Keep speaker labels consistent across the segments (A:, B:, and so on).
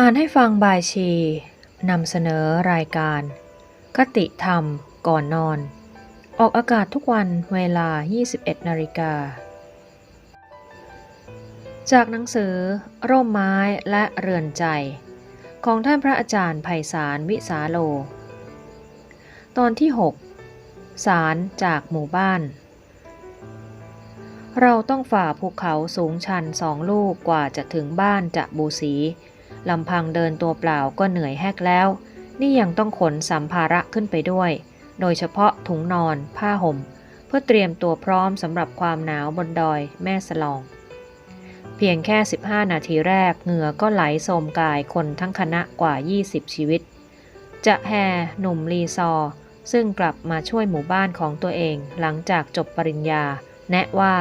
A: อ่านให้ฟังบายชีนำเสนอรายการ คติธรรมก่อนนอน ออกอากาศทุกวันเวลา 21นาฬิกา จากหนังสือ ร่มไม้และเรือนใจ ของท่านพระอาจารย์ไพศาลวิสาโล ตอนที่ 6 สารจากหมู่บ้าน เราต้องฝ่าภูเขาสูงชันสองลูกกว่าจะถึงบ้านจะบูสี ลำพังเดินตัวเปล่าก็เหนื่อยแหกแล้ว นี่ยังต้องขนสัมภาระขึ้นไปด้วย โดยเฉพาะถุงนอน ผ้าห่ม เพื่อเตรียมตัวพร้อมสำหรับความหนาวบนดอยแม่สลอง เพียงแค่ 15 นาทีแรกเหงื่อก็ไหลโสมกายคนทั้งคณะกว่า 20 ชีวิต จะแฮหนุ่มรีซอร์ซึ่งกลับมาช่วยหมู่บ้านของตัวเองหลังจากจบปริญญา แนะว่า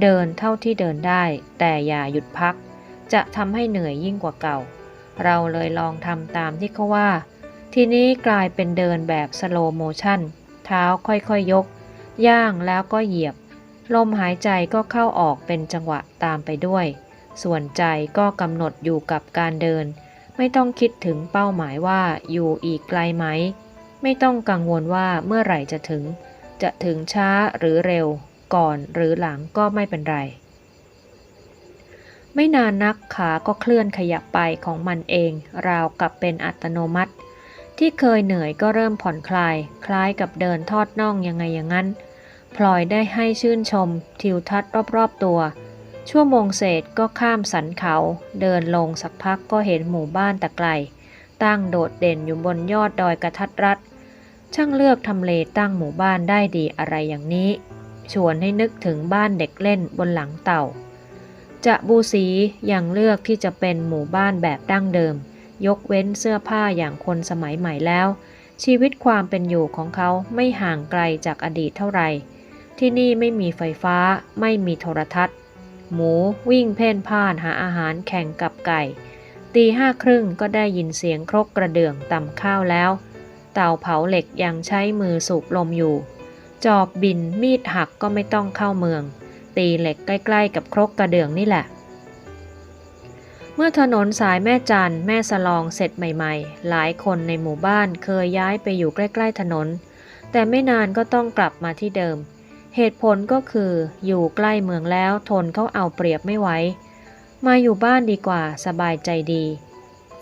A: เดินเท่าที่เดินได้ แต่อย่าหยุดพัก จะทำให้เหนื่อยยิ่งกว่าเก่า เราเลยลองทำตามที่เขาว่า ทีนี้กลายเป็นเดินแบบสโลโมชันเท้าค่อยๆยยก ย่างแล้วก็เหยียบ ลมหายใจก็เข้าออกเป็นจังหวะตามไปด้วย ส่วนใจก็กำหนดอยู่กับการเดิน ไม่ต้องคิดถึงเป้าหมายว่าอยู่อีกไกลไหม ไม่ต้องกังวลว่าเมื่อไหร่จะถึง จะถึงช้าหรือเร็ว ก่อนหรือหลังก็ไม่เป็นไร ไม่นานนักขาก็เคลื่อนขยับไปของมันเอง ราวกับเป็นอัตโนมัติ ที่เคยเหนื่อยก็เริ่มผ่อนคลาย คล้ายกับเดินทอดน่องยังไงอย่างนั้น พลอยได้ให้ชื่นชม ทิวทัศน์รอบๆตัว ชั่วโมงเศษก็ข้ามสันเขา เดินลงสักพักก็เห็นหมู่บ้านตะไกล ตั้งโดดเด่นอยู่บนยอดดอยกระทัดรัดช่างเลือกทำเลตั้งหมู่บ้านได้ดีอะไรอย่างนี้ ชวนให้นึกถึงบ้านเด็กเล่นบนหลังเต่า จะบูสียังเลือกที่จะเป็นหมู่บ้านแบบดั้งเดิม ยกเว้นเสื้อผ้าอย่างคนสมัยใหม่แล้ว ชีวิตความเป็นอยู่ของเขาไม่ห่างไกลจากอดีตเท่าไหร่ ที่นี่ไม่มีไฟฟ้า ไม่มีโทรทัศน์ หมูวิ่งเพ่นพ่านหาอาหารแข่งกับไก่ ตีห้าครึ่งก็ได้ยินเสียงครกกระเดื่องตำข้าวแล้ว เตาเผาเหล็กยังใช้มือสูบลมอยู่ จอบบินมีดหักก็ไม่ต้องเข้าเมือง ตีเหล็กใกล้ๆ กับครกกระเดื่องนี่แหละ เมื่อถนนสายแม่จันแม่สลองเสร็จใหม่ๆ หลายคนในหมู่บ้านเคยย้ายไปอยู่ใกล้ๆถนน แต่ไม่นานก็ต้องกลับมาที่เดิม เหตุผลก็คืออยู่ใกล้เมืองแล้วทนเขาเอาเปรียบไม่ไหวมาอยู่บ้านดีกว่าสบายใจดี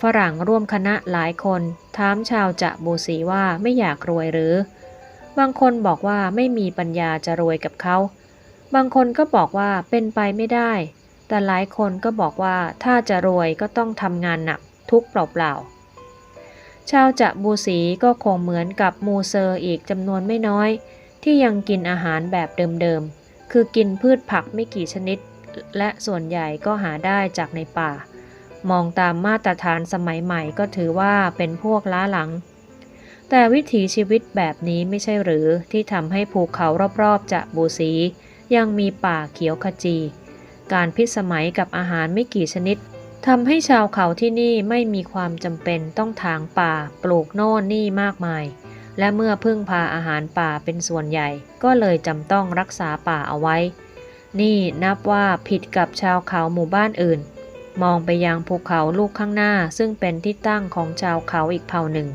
A: ฝรั่งร่วมคณะหลายคนถามชาวจะบูสีว่าไม่อยากรวยหรือ บางคนบอกว่าไม่มีปัญญาจะรวยกับเขา บางคนก็บอกว่าเป็นไปไม่ได้ แต่หลายคนก็บอกว่าถ้าจะรวยก็ต้องทำงานหนักทุกเปล่าๆ ชาวจะบูสีก็คงเหมือนกับมูเซอร์อีกจำนวนไม่น้อย ที่ยังกินอาหารแบบเดิมๆ คือกินพืชผักไม่กี่ชนิด และส่วนใหญ่ก็หาได้จากในป่า มองตามมาตรฐานสมัยใหม่ก็ถือว่าเป็นพวกล้าหลัง แต่วิถีชีวิตแบบนี้ไม่ใช่หรือที่ทำให้ภูเขารอบๆจะบูสี ยังมีป่าเขียวขจี การพิสมัยกับอาหารไม่กี่ชนิดทำให้ชาวเขาที่นี่ไม่มีความจำเป็นต้องถางป่าปลูกโน่นนี่มากมาย และเมื่อพึ่งพาอาหารป่าเป็นส่วนใหญ่ ก็เลยจำต้องรักษาป่าเอาไว้ นี่นับว่าผิดกับชาวเขาหมู่บ้านอื่น มองไปยังภูเขาลูกข้างหน้าซึ่งเป็นที่ตั้งของชาวเขาอีกเผ่าหนึ่ง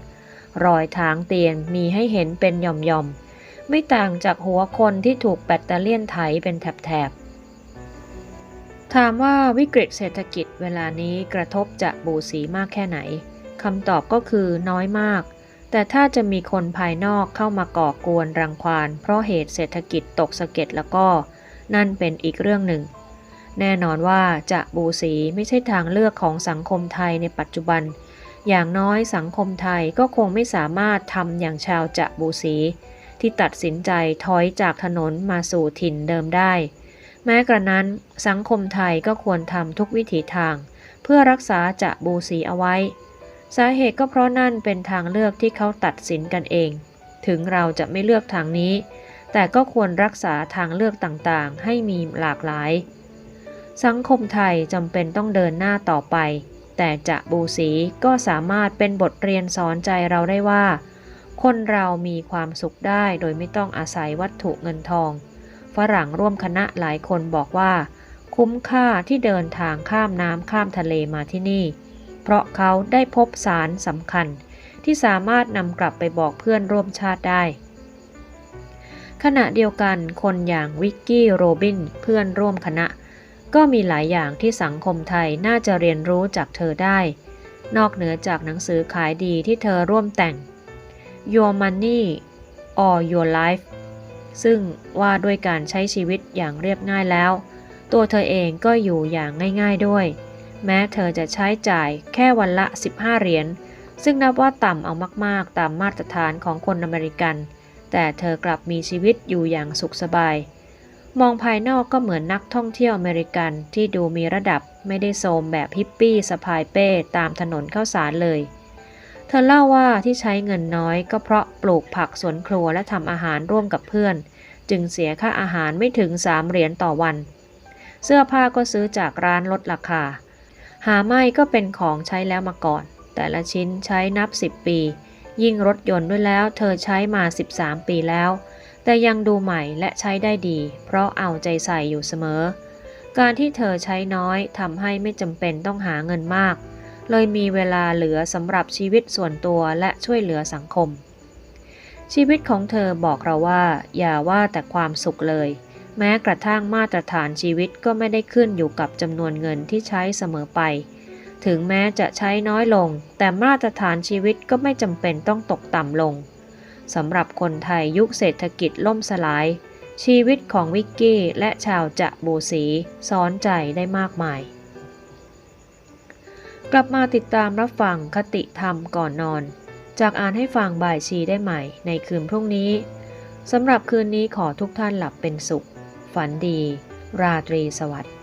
A: รอยทางเตียนมีให้เห็นเป็นหย่อมๆ ไม่ต่างจากหัวคนที่ถูกแบตเตอเลียนไถเป็นแถบๆ ถามว่าวิกฤตเศรษฐกิจเวลานี้กระทบจะบูสีมากแค่ไหนคำตอบก็คือน้อยมาก แต่ถ้าจะมีคนภายนอกเข้ามาก่อกวนรังควาน เพราะเหตุเศรษฐกิจตกสะเก็ดแล้วก็ นั่นเป็นอีกเรื่องหนึ่ง แน่นอนว่าจะบูสีไม่ใช่ทางเลือกของสังคมไทยในปัจจุบัน อย่างน้อยสังคมไทยก็คงไม่สามารถทำอย่างชาวจะบูสี ที่ตัดสินใจถอยจากถนนมาสู่ถิ่นเดิมได้ แม้กระนั้นสังคมไทยก็ควรทำทุกวิถีทาง เพื่อรักษาจะบูสีเอาไว้ สาเหตุก็เพราะนั่นเป็นทางเลือกที่เขาตัดสินกันเอง ถึงเราจะไม่เลือกทางนี้ แต่ก็ควรรักษาทางเลือกต่างๆ ให้มีหลากหลาย สังคมไทยจำเป็นต้องเดินหน้าต่อไปแต่จะบูสีก็สามารถเป็นบทเรียนสอนใจเราได้ว่า คนเรามีความสุขได้โดยไม่ต้องอาศัยวัตถุเงินทอง ฝรั่งร่วมคณะหลายคนบอกว่า คุ้มค่าที่เดินทางข้ามน้ำข้ามทะเลมาที่นี่ เพราะเขาได้พบสารสำคัญ ที่สามารถนำกลับไปบอกเพื่อนร่วมชาติได้ ขณะเดียวกันคนอย่างวิกกี้โรบินเพื่อนร่วมคณะ ก็มีหลายอย่างที่สังคมไทยน่าจะเรียนรู้จากเธอได้ นอกเหนือจากหนังสือขายดีที่เธอร่วมแต่ง Your Money or Your Life ซึ่งว่าด้วยการใช้ชีวิตอย่างเรียบง่ายแล้ว ตัวเธอเองก็อยู่อย่างง่ายๆด้วย แม้เธอจะใช้จ่ายแค่วันละ 15 เหรียญ ซึ่งนับว่าต่ำเอามากๆ ตามมาตรฐานของคนอเมริกัน แต่เธอกลับมีชีวิตอยู่อย่างสุขสบาย มองภายนอกก็เหมือนนักท่องเที่ยวอเมริกันที่ดูมีระดับไม่ได้โซมแบบฮิปปี้สะพายเป้ตามถนนข้าวสารเลย เธอเล่าว่าที่ใช้เงินน้อยก็เพราะปลูกผักสวนครัวและทำอาหารร่วมกับเพื่อน จึงเสียค่าอาหารไม่ถึง3เหรียญต่อวัน เสื้อผ้าก็ซื้อจากร้านลดราคา หาไม่ก็เป็นของใช้แล้วมาก่อน แต่ละชิ้นใช้นับ 10 ปี ยิ่งรถยนต์ด้วยแล้ว เธอใช้มา 13 ปีแล้ว แต่ยังดูใหม่และใช้ได้ดี เพราะเอาใจใส่อยู่เสมอ การที่เธอใช้น้อยทำให้ไม่จำเป็นต้องหาเงินมาก เลยมีเวลาเหลือสำหรับชีวิตส่วนตัวและช่วยเหลือสังคม ชีวิตของเธอบอกเราว่า อย่าว่าแต่ความสุขเลย แม้กระทั่งมาตรฐานชีวิตก็ไม่ได้ขึ้นอยู่กับจำนวนเงินที่ใช้เสมอไป ถึงแม้จะใช้น้อยลง แต่มาตรฐานชีวิตก็ไม่จำเป็นต้องตกต่ำลงสำหรับคนไทยยุคเศรษฐกิจล่มสลาย ชีวิตของวิกกี้และชาวจะบูสีสอนใจได้มากมาย กลับมาติดตามรับฟังคติธรรมก่อนนอน จากอ่านให้ฟังบ่ายชีได้ใหม่ในคืนพรุ่งนี้สำหรับคืนนี้ขอทุกท่านหลับเป็นสุข ฝันดี ราตรีสวัสดิ์